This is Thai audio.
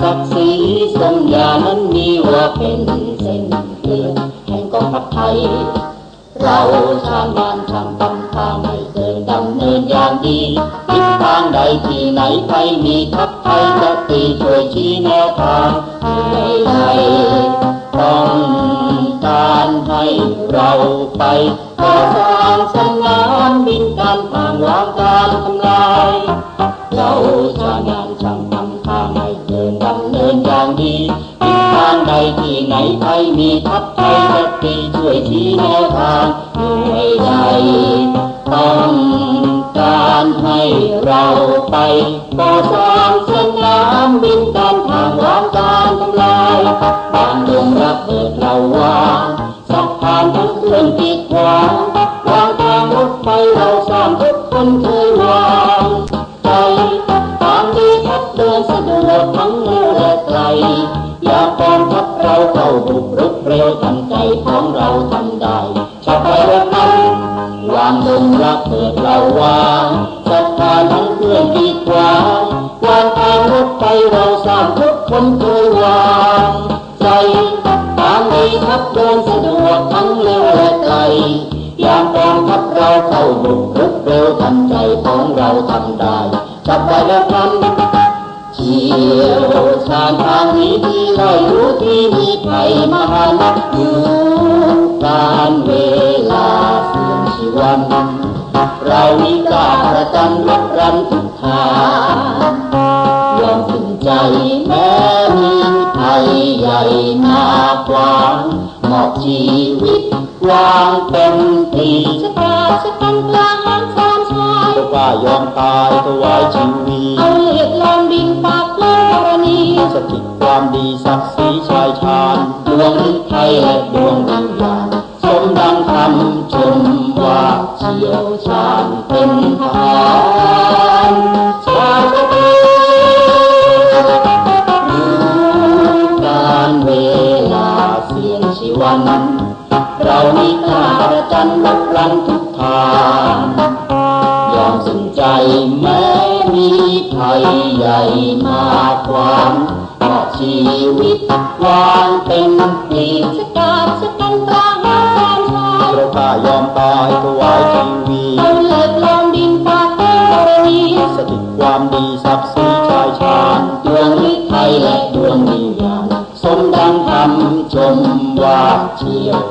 ศักดิ์ศรีสัญญานั้นมีว่าเป็นเส้นเลือดแห่งกองทัพไทย เราชาวบ้านทำตำตาไม่เคยดำเนินอย่างดีทิศทางใดที่ไหนไทยมีทัพไทยจะตีช่วยชี้แนวทางให้ไทยต้องการให้เราไปเพื่อสร้างำทางให้เดินดำเนินอย่างดีทิศทางใดที่ไหนใครมีทัพไทยจะตีช่วยชี้แนวทางเหนื่อยใดต้องการให้เราไปก่อสร้างสนามบินการทางวางการทำลายบางดงระเบิดเราวางสะพานทั้งเครื่องกีดขวางวาง นสะดวทั้งเร็วและไกลอย่ากองทัพเราเข้าบุกรุกเร็วทันใจของเราทำได้ชาไปแล้วนั้นวางดงรักเปิดเราวางสะพาทั้งเครื่องกีดขวางวางทางรถไฟเราสร้างทุกคนเคยวางใจตามดีทับเดินสะดวกทั้งเร็วและไกลยามกองทัพเราเข้าบุกรุกเร็วทันใจของเราทำได้จับไปแล้วนั้น ที่มีภัยมหานักอยู่การเวลาเสื่อมชีวันเรานี้กาประจันรับรันทุกทางยอมสิ้นใจแม้มีภัยใหญ่มาขวางมอบชีวิตวางเป็นปีชะตาชะกันกลางสามชายว่ายอมตายถวายชีวีเฤทัยและดวงวิญญาสมดังคำชมว่าเชี่ยวชาญเป็นทหารชาติรู้การเวลาเสียงชีวันเรานี้กาประจันรับรันทุกทางยอมสนใจแม้มีภัยใหญ่มาขวางเพราะ ชีวิตวางเป็นปีกชะกาดชะกันกลางน้ำสนชายเรากล้ายอมตายถวายชีวีเอาเลิกลองดินปากแก้วธรณีสถิตความดีศักดิ์ศรีชายชาญดวงฤทัยและดวงวิญญาณสมดังคำชมว่าเชี่ยว